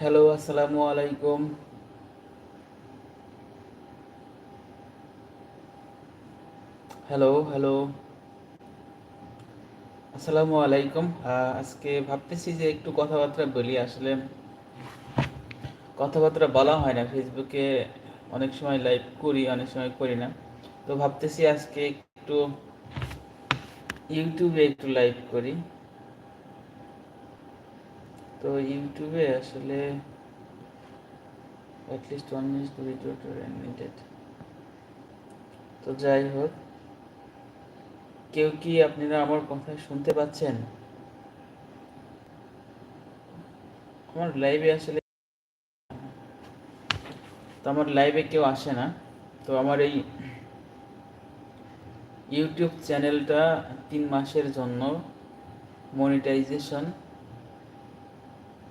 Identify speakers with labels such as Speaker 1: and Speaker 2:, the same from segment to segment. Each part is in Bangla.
Speaker 1: হ্যালো আসসালামু আলাইকুম হ্যালো হ্যালো আসসালামু আলাইকুম আজকে ভাবতেছি যে একটু কথাবার্তা বলি। আসলে কথাবার্তা বলা হয় না। ফেসবুকে অনেক সময় লাইভ করি, অনেক সময় করি না। তো ভাবতেছি আজকে একটু ইউটিউবে একটু লাইভ করি। তো ইউটিউবে আসলে at least one minute video to needed তো যাই হোক, কেউ কি আপনারা আমার কথা শুনতে পাচ্ছেন? আমার লাইভে আসলে তো আমার লাইভে কেউ আসে না। তো আমার এই ইউটিউব চ্যানেলটা তিন মাসের জন্য মনিটাইজেশন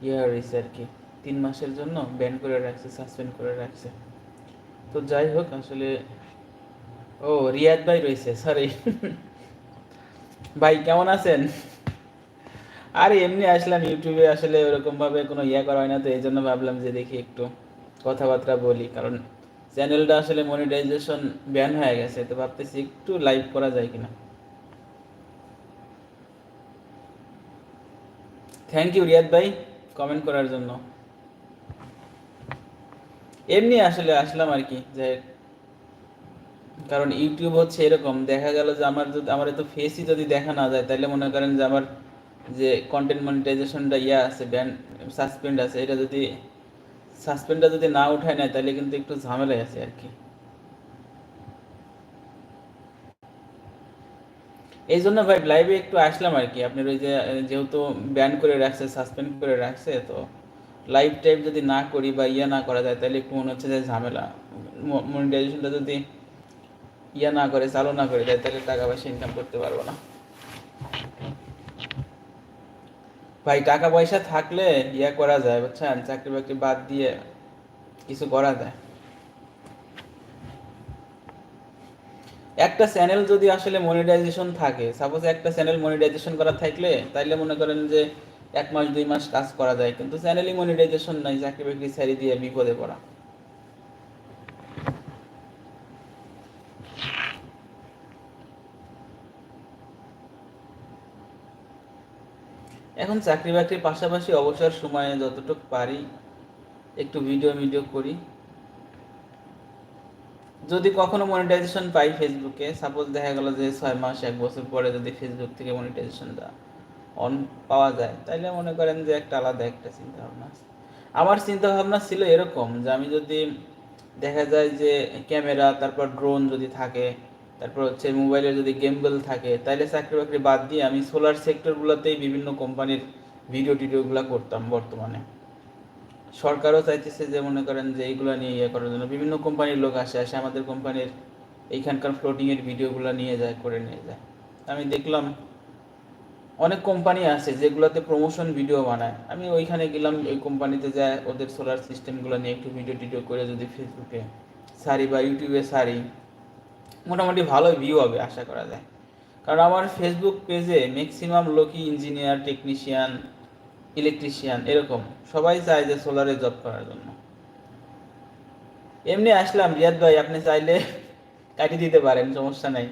Speaker 1: ইয়ে হয়েছে আর কি। তিন মাসের জন্য ব্যান করে রাখছে সাসপেন্ড করে রাখছে। তো যাই হোক, আসলে ও, রিয়াদ ভাই রয়েছে সরি ভাই, কেমন আছেন? আরে, এমনি আসলাম ইউটিউবে, আসলে ওরকম ভাবে কোনো ইয়ে করা হয় না তো এই জন্য ভাবলাম যে দেখি একটু কথাবার্তা বলি, কারণ চ্যানেলটা আসলে মনিটাইজেশন ব্যান হয়ে গেছে, তো ভাবতেছি একটু লাইভ করা যায় কিনা। থ্যাংক ইউ রিয়াদ ভাই। কমেন্ট করার জন্য। এমনি আসলে আসলাম আর কি, যে কারণ ইউটিউব হচ্ছে এরকম, দেখা গেল যে আমার যদি, আমার তো ফেসই যদি দেখা না যায় তাহলে মনে করেন যে আমার যে কন্টেন্ট মনিটাইজেশনটা ইয়া আছে ব্যান সাসপেন্ড আছে, এটা যদি সাসপেন্ডটা যদি না উঠায় নেয় তাহলে কিন্তু একটু ঝামেলায় আছে আর কি। এই জন্য ভাই লাইভে একটু আসলাম আর কি আপনার ওই যে যেহেতু ব্যান করে রাখছে সাসপেন্ড করে রাখছে, তো লাইভ টাইপ যদি না করি বা ইয়া না করা যায়, তাহলে একটু মনে হচ্ছে যে ঝামেলা। মনিটাইজেশনটা যদি ইয়া না করে, চালু না করে দেয়, তাহলে টাকা পয়সা ইনকাম করতে পারব না। ভাই টাকা পয়সা থাকলে ইয়া করা যায়, বুঝছেন? চাকরি বাকরি বাদ দিয়ে কিছু করা যায়। একটা চ্যানেল যদি আসলে মনিটাইজেশন থাকে সাপোজ একটা চ্যানেল মনিটাইজেশন করা থাকলে, তাইলে মনে করেন যে এক মাস, দুই মাস কাজ করা যায়, কিন্তু চ্যানেলই মনিটাইজেশন নাই, চাকরি বাকরি ছাড়ি দিয়ে বিপদে পড়া। এখন চাকরি বাকরির পাশাপাশি অবসর সময়ে যতটুকু পারি, একটু ভিডিও ভিডিও করি। যদি কখনো মনিটাইজেশন পাই ফেসবুকে সাপোজ দেখা গেল যে ছয় মাস, এক বছর পরে যদি ফেসবুক থেকে মনিটাইজেশনটা অন পাওয়া যায়, তাইলে মনে করেন যে একটা আলাদা একটা চিন্তা ভাবনা আছে। আমার চিন্তা ভাবনা ছিল এরকম যে আমি যদি দেখা যায় যে ক্যামেরা, তারপর ড্রোন যদি থাকে, তারপর হচ্ছে মোবাইলে যদি গেমবেল থাকে, তাইলে চাকরি বাকরি বাদ দিয়ে আমি সোলার সেক্টরগুলোতেই বিভিন্ন কোম্পানির ভিডিও টিডিওগুলো করতাম বর্তমানে। সরকারও চাইতেছে যে মনে করেন যে এইগুলো নিয়ে ইয়ে করার জন্য। বিভিন্ন কোম্পানির লোক আসে আসে আমাদের কোম্পানির এইখানকার ফ্লোটিংয়ের ভিডিওগুলো নিয়ে যায়, করে নিয়ে যায়। আমি দেখলাম অনেক কোম্পানি আছে যেগুলোতে প্রমোশন ভিডিও বানায়। আমি ওইখানে গেলাম, ওই কোম্পানিতে যায়, ওদের সোলার সিস্টেমগুলো নিয়ে একটু ভিডিও টিডিও করে যদি ফেসবুকে সারি বা ইউটিউবে সারি, মোটামুটি ভালো ভিউ হবে আশা করা যায়। কারণ আমার ফেসবুক পেজে ম্যাক্সিমাম লোকই ইঞ্জিনিয়ার টেকনিশিয়ান ইলেকট্রিশিয়ান এরকম। সবাই চায় যে সোলারে জব করার জন্য। এমনি আসলাম, রিয়াদ ভাই, আপনি চাইলে কাটিয়ে দিতে পারেন, সমস্যা নাই।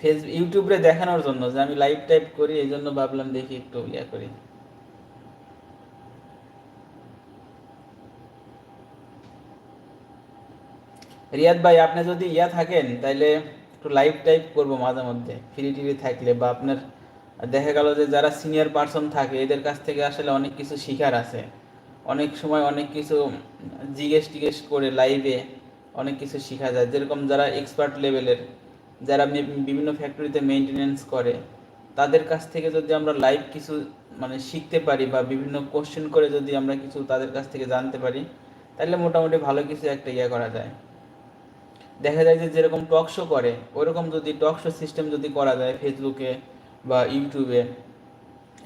Speaker 1: ফেসবুক ইউটিউবে দেখানোর জন্য, যে আমি লাইভ টাইপ করি, এই জন্য ভাবলাম দেখি একটু ইয়া করি। রিয়াদ ভাই, আপনি যদি ইয়া থাকেন, তাইলে একটু লাইভ টাইপ করব মাঝে মধ্যে। ফ্রি টিভি থাকলে বা আপনার দেখা গেল যে যারা সিনিয়র পার্সন থাকে, এদের কাছ থেকে আসলে অনেক কিছু শিখার আছে। অনেক সময় অনেক কিছু জিজ্ঞেস টিজ্ঞেস করে লাইভে অনেক কিছু শেখা যায়। যেরকম যারা এক্সপার্ট লেভেলের যারা বিভিন্ন ফ্যাক্টরিতে মেনটেনেন্স করে, তাদের কাছ থেকে যদি আমরা লাইভ কিছু মানে শিখতে পারি বা বিভিন্ন কোশ্চেন করে যদি আমরা কিছু তাদের কাছ থেকে জানতে পারি, তাহলে মোটামুটি ভালো কিছু একটা ইয়ে করা যায়। দেখা যায় যে যেরকম টক শো করে, ওরকম যদি টক শো সিস্টেম যদি করা যায় ফেসবুকে বা ইউটিউবে।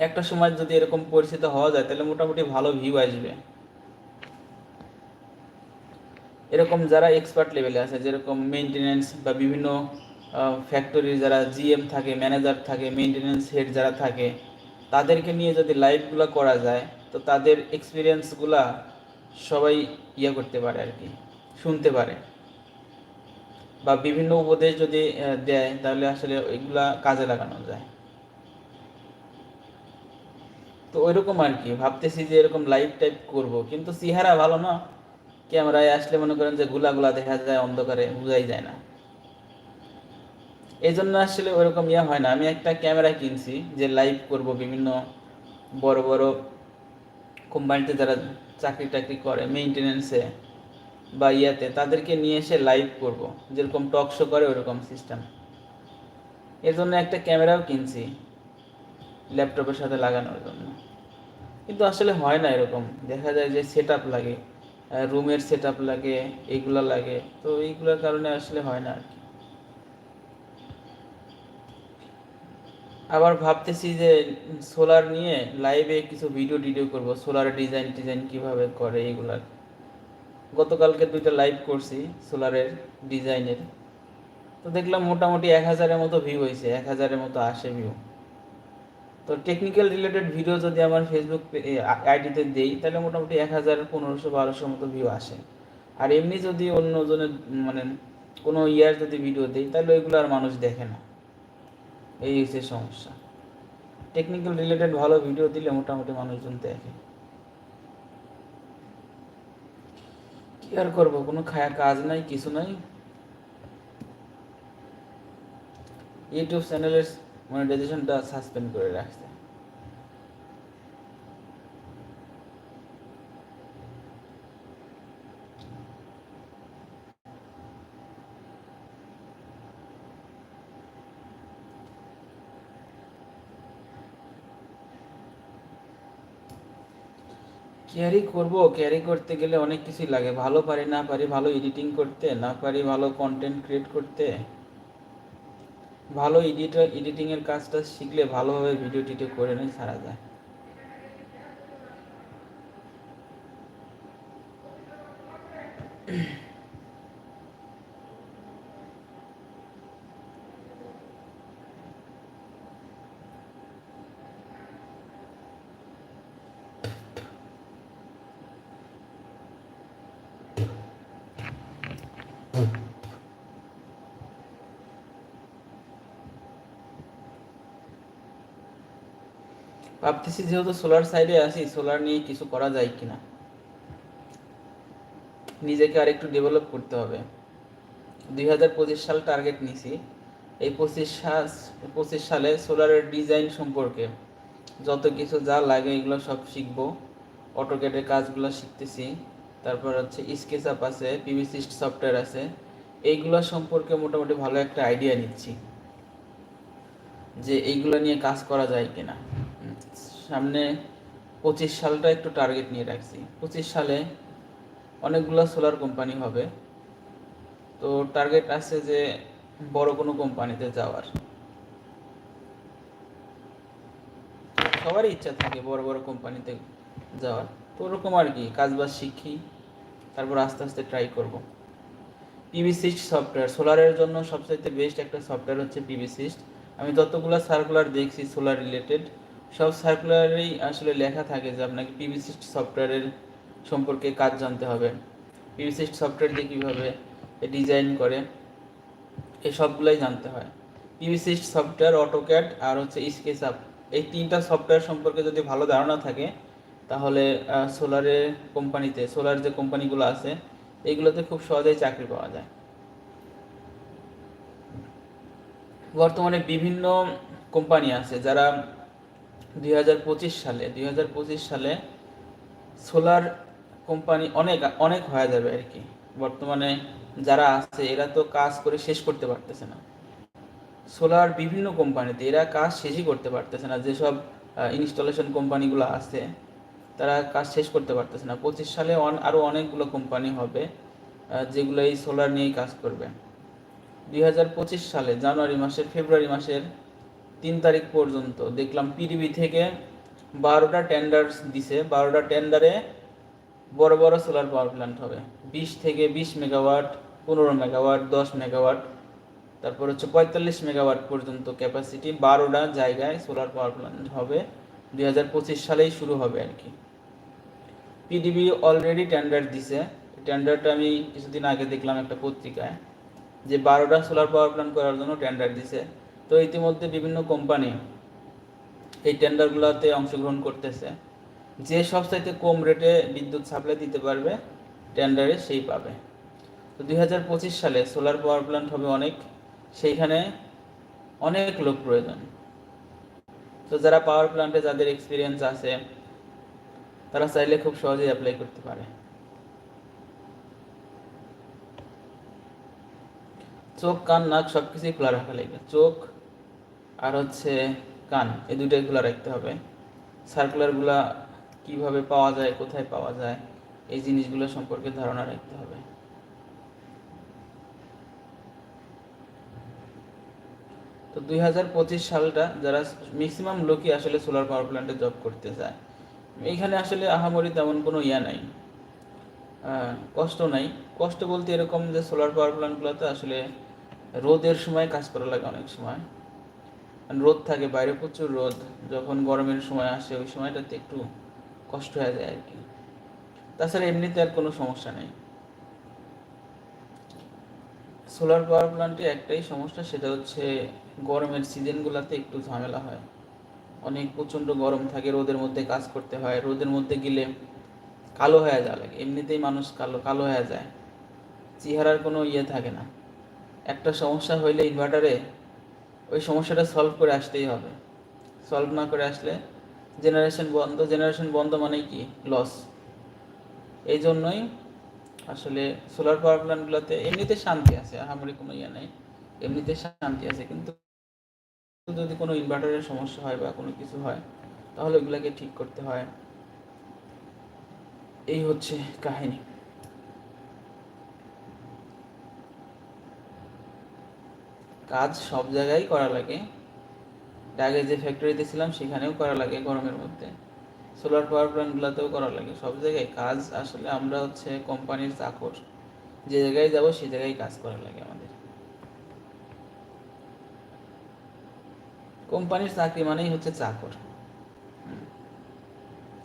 Speaker 1: একটা সময় যদি এরকম পরিচিত হওয়া যায়, তাহলে মোটামুটি ভালো ভিউ আসবে। এরকম যারা এক্সপার্ট লেভেলে আছে, যেরকম মেনটেনেন্স বা বিভিন্ন ফ্যাক্টরির যারা জিএম থাকে ম্যানেজার থাকে মেনটেনেন্স হেড যারা থাকে, তাদেরকে নিয়ে যদি লাইভগুলো করা যায়, তো তাদের এক্সপিরিয়েন্সগুলা সবাই ইয়ে করতে পারে আর কি, শুনতে পারে। বা বিভিন্ন উপদেশ যদি দেয়, তাহলে আসলে ওইগুলা কাজে লাগানো যায়। তো ওইরকম আর কি ভাবতেছি যে এরকম লাইভ টাইপ করব। কিন্তু চেহারা ভালো না। ক্যামেরায় আসলে মনে করেন যে গুলা গুলা দেখা যায়, অন্ধকারে বোঝাই যায় না। এই জন্য আসলে ওরকম ইয়ে হয় না। আমি একটা ক্যামেরা কিনছি যে লাইভ করব বিভিন্ন বড় বড় কোম্পানিতে যারা চাকরি টাকরি করে মেইনটেনেন্সে বা ইয়াতে, তাদেরকে নিয়ে এসে লাইভ করব। যেরকম টক শো করে ওরকম সিস্টেম এর জন্য একটা ক্যামেরাও কিনছি ল্যাপটপের সাথে লাগানোর জন্য। কিন্তু আসলে হয় না এরকম। দেখা যায় যে সেট লাগে রুমের সেট লাগে এইগুলা লাগে। তো এইগুলোর কারণে আসলে হয় না আর কি আবার ভাবতেছি যে সোলার নিয়ে লাইভে কিছু ভিডিও টিডিও করব সোলার ডিজাইন টিজাইন কীভাবে করে এইগুলা গতকালকে দুইটা লাইভ করছি সোলারের ডিজাইনের তো দেখলাম মোটামুটি এক হাজারের মতো ভিউ হয়েছে, এক হাজারের মতো আসে ভিউ তো টেকনিক্যাল রিলেটেড ভিডিও যদি আমার ফেসবুক আইডিতে দেই, তাহলে মোটামুটি এক হাজার পনেরোশো বারোশোর মতো ভিউ আসে। আর এমনি যদি অন্যজনের মানে কোনো ইয়ার যদি ভিডিও দেই, তাহলে ওইগুলো আর মানুষ দেখে না। এই হচ্ছে সমস্যা। টেকনিক্যাল রিলেটেড ভালো ভিডিও দিলে মোটামুটি মানুষজন দেখে। কি আর করব? কোনো খায়া কাজ নাই, কিছু নাই। ইউটিউব চ্যানেলের মনিটাইজেশনটা সাসপেন্ড করে রাখছে। ক্যারি করব ক্যারি করতে গেলে অনেক কিছুই লাগে। ভালো পারি, না পারি, ভালো এডিটিং করতে, না পারি ভালো কন্টেন্ট ক্রিয়েট করতে। ভালো এডিটর এডিটিংয়ের কাজটা শিখলে ভালোভাবে ভিডিও টিডিও করে নিয়ে সারা যায়। ভাবতেছি যেহেতু সোলার সাইডে আছি সোলার নিয়ে কিছু করা যায় কিনা। নিজেকে আর একটু ডেভেলপ করতে হবে। দুই হাজার পঁচিশ সাল টার্গেট নিছি। এই পঁচিশ সাল, পঁচিশ সালে সোলারের ডিজাইন সম্পর্কে যত কিছু যা লাগে এগুলো সব শিখব। অটোকেটের কাজগুলো শিখতেছি। তারপর হচ্ছে স্কেচ আপ আছে পিভিসি সফটওয়্যার আছে। এইগুলো সম্পর্কে মোটামুটি ভালো একটা আইডিয়া নিচ্ছি। যে এইগুলো নিয়ে কাজ করা যায় কিনা। সামনে পঁচিশ সালটা একটু টার্গেট নিয়ে রাখছি। পঁচিশ সালে অনেকগুলো সোলার কোম্পানি হবে। তো টার্গেট আছে যে বড় কোনো কোম্পানিতে যাওয়ার। সবারই ইচ্ছা থাকে বড় বড় কোম্পানিতে যাওয়ার। তো ওরকম আর কি কাজ বাজ শিখি, তারপর আস্তে আস্তে ট্রাই করব। পিভিসিস্ট সফটওয়্যার সোলারের জন্য সবচাইতে বেস্ট একটা সফটওয়্যার হচ্ছে পিভিসিস্ট আমি যতগুলো সার্কুলার দেখছি সোলার রিলেটেড সব সার্কুলারেই আসলে লেখা থাকে যে আপনাকে পিভিসিস্ট সফটওয়্যারের সম্পর্কে কাজ জানতে হবে। পিভিসিস্ট সফটওয়্যার দিয়ে কীভাবে ডিজাইন করে এই জানতে হয়। পিভিসিস্ট সফটওয়্যার অটোক্যাট আর হচ্ছে স্কেচ আপ এই তিনটা সফটওয়্যার সম্পর্কে যদি ভালো ধারণা থাকে, তাহলে সোলারের কোম্পানিতে সোলার যে কোম্পানিগুলো আছে এইগুলোতে খুব সহজেই চাকরি পাওয়া যায়। বর্তমানে বিভিন্ন কোম্পানি আছে যারা দুই হাজার পঁচিশ সালে, দুই হাজার পঁচিশ সালে সোলার কোম্পানি অনেক অনেক হয়ে যাবে আর কি। বর্তমানে যারা আছে, এরা তো কাজ করে শেষ করতে পারতেছে না। সোলার বিভিন্ন কোম্পানিতে এরা কাজ শেষই করতে পারতেছে না। যেসব ইনস্টলেশন কোম্পানিগুলো আছে, তারা কাজ শেষ করতে পারতেছে না। পঁচিশ সালে অন আরও অনেকগুলো কোম্পানি হবে যেগুলো এই সোলার নিয়েই কাজ করবে। দুই হাজার পঁচিশ সালে জানুয়ারি মাসের, ফেব্রুয়ারি মাসের তিন তারিখ পর্যন্ত। দেখলাম পিডিবি থেকে বারোটা টেন্ডার দিছে। বারোটা টেন্ডারে বড় বড় সোলার পাওয়ার প্ল্যান্ট হবে। বিশ থেকে বিশ মেগাওয়াট পনেরো মেগাওয়াট দশ মেগাওয়াট তারপর হচ্ছে পঁয়তাল্লিশ মেগাওয়াট পর্যন্ত ক্যাপাসিটি বারোটা জায়গায় সোলার পাওয়ার প্ল্যান্ট হবে। দুই হাজার পঁচিশ সালেই শুরু হবে আর কি। পিডিবি অলরেডি টেন্ডার দিছে। টেন্ডারটা আমি কিছুদিন আগে দেখলাম একটা পত্রিকায় যে বারোটা সোলার পাওয়ার প্ল্যান্ট করার জন্য টেন্ডার দিছে। তো ইতিমধ্যে বিভিন্ন কোম্পানি এই টেন্ডারগুলোতে অংশগ্রহণ করতেছে। যে সব সবচাইতে কম রেটে বিদ্যুৎ সাপ্লাই দিতে পারবে, টেন্ডারে সেই পাবে। তো দুই হাজার পঁচিশ সালে সোলার পাওয়ার প্ল্যান্ট হবে অনেক, সেইখানে অনেক লোক প্রয়োজন। তো যারা পাওয়ার প্ল্যান্টে যাদের এক্সপিরিয়েন্স আছে, তারা চাইলে খুব সহজেই অ্যাপ্লাই করতে পারে। চোখ, কান, নাক সব কিছুই খোলা রাখা লাগবে। চোখ আর হচ্ছে কান, এই দুইটাই রাখতে হবে। সার্কুলারগুলা কীভাবে পাওয়া যায়, কোথায় পাওয়া যায়, এই জিনিসগুলো সম্পর্কে ধারণা রাখতে হবে। তো দুই হাজার পঁচিশ সালটা যারা ম্যাক্সিমাম লোকই আসলে সোলার পাওয়ার প্ল্যান্টে জব করতে যায় এইখানে আসলে আহামরি তেমন কোনো ইয়া নাই। কষ্ট নাই। কষ্ট বলতে এরকম যে সোলার পাওয়ার প্ল্যান্টগুলোতে আসলে রোদের সময় কাজ করা লাগে অনেক সময়। রোদ থাকে, বাইরে প্রচুর রোদ। যখন গরমের সময় আসে, ওই সময়টাতে একটু কষ্ট হয়ে যায় আর কি। তাছাড়া এমনিতে আর কোনো সমস্যা নেই। সোলার পাওয়ার প্ল্যান্টে একটাই সমস্যা, সেটা হচ্ছে গরমের সিজনগুলোতে একটু ঝামেলা হয়। অনেক প্রচণ্ড গরম থাকে, রোদের মধ্যে কাজ করতে হয়। রোদের মধ্যে গেলে কালো হয়ে যাওয়া লাগে এমনিতেই মানুষ কালো কালো হয়ে যায়। চেহারার কোনো ইয়ে থাকে না। একটা সমস্যা হইলে ইনভার্টারে ওই সমস্যাটা সলভ করে আসতেই হবে। সলভ না করে আসলে জেনারেশন বন্ধ। জেনারেশন বন্ধ মানেই কি? লস এই জন্যই আসলে সোলার পাওয়ার প্ল্যান্টগুলোতে এমনিতে শান্তি আছে, আহামরি কোনো ইয়ে নেই। এমনিতে শান্তি আছে, কিন্তু যদি কোনো ইনভার্টারের সমস্যা হয় বা কোনো কিছু হয়, তাহলে ওইগুলোকে ঠিক করতে হয়। এই হচ্ছে কাহিনী। কাজ সব জায়গায় করা লাগে। আগে যে ফ্যাক্টরিতে ছিলাম, সেখানেও করা লাগে গরমের মধ্যে। সোলার পাওয়ার প্ল্যান্টগুলোতেও করা লাগে। সব জায়গায় কাজ আসলে আমরা হচ্ছে কোম্পানির চাকর। যে জায়গায় যাব, সে জায়গায় কাজ করা লাগে আমাদের। কোম্পানির চাকরি মানেই হচ্ছে চাকর।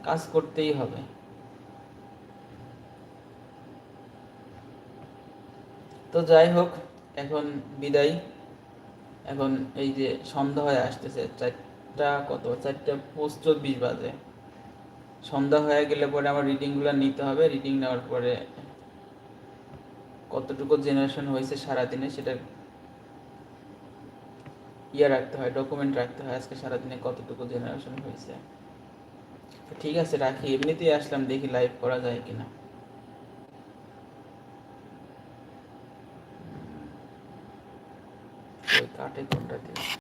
Speaker 1: কাজ করতেই হবে। তো যাই হোক, এখন বিদায়। এখন এই যে সন্ধ্যা হয়ে আসতেছে, চারটা কত? চারটা পোস্ট চব্বিশ বাজে। সন্ধ্যা হয়ে গেলে পরে আমার রিডিংগুলো নিতে হবে। রিডিং নেওয়ার পরে কতটুকু জেনারেশন হয়েছে সারাদিনে সেটা ইয়ে রাখতে হয় ডকুমেন্ট রাখতে হয় আজকে সারাদিনে কতটুকু জেনারেশন হয়েছে। ঠিক আছে, রাখি। এমনিতেই আসলাম, দেখি লাইভ করা যায় কিনা। ওই কাটে কোনটা দিয়ে